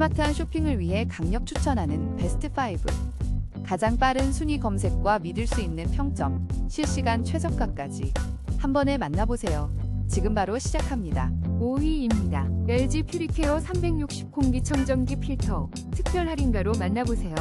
스마트한 쇼핑을 위해 강력 추천하는 베스트 5. 가장 빠른 순위 검색과 믿을 수 있는 평점, 실시간 최저가까지 한 번에 만나보세요. 지금 바로 시작합니다. 5위입니다. LG 퓨리케어 360 공기 청정기 필터 특별 할인가로 만나보세요.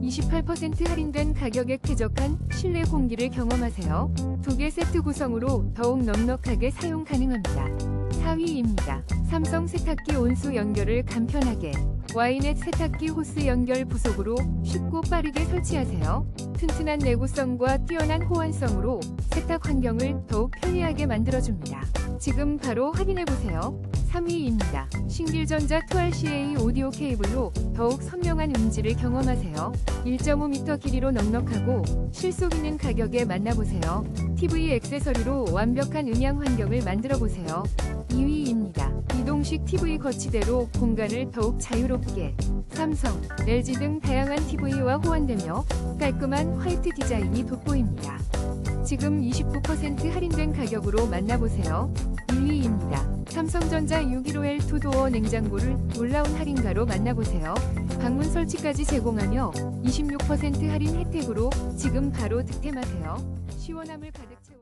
28% 할인된 가격에 쾌적한 실내 공기를 경험하세요. 두 개 세트 구성으로 더욱 넉넉하게 사용 가능합니다. 4위입니다. 삼성 세탁기 온수 연결을 간편하게 와이넷 세탁기 호스 연결 부속으로 쉽고 빠르게 설치하세요. 튼튼한 내구성과 뛰어난 호환성으로 세탁 환경을 더욱 편리하게 만들어줍니다. 지금 바로 확인해보세요. 3위입니다. 신길전자 2RCA 오디오 케이블로 더욱 선명한 음질을 경험하세요. 1.5m 길이로 넉넉하고 실속 있는 가격에 만나보세요. TV 액세서리로 완벽한 음향 환경을 만들어 보세요. 2위입니다. 이동식 TV 거치대로 공간을 더욱 자유롭게 삼성, LG 등 다양한 TV와 호환되며 깔끔한 화이트 디자인이 돋보입니다. 지금 29% 할인된 가격으로 만나보세요. 1위입니다. 삼성전자 615L 투도어 냉장고를 놀라운 할인가로 만나보세요. 방문 설치까지 제공하며 26% 할인 혜택으로 지금 바로 득템하세요. 시원함을 가득 채워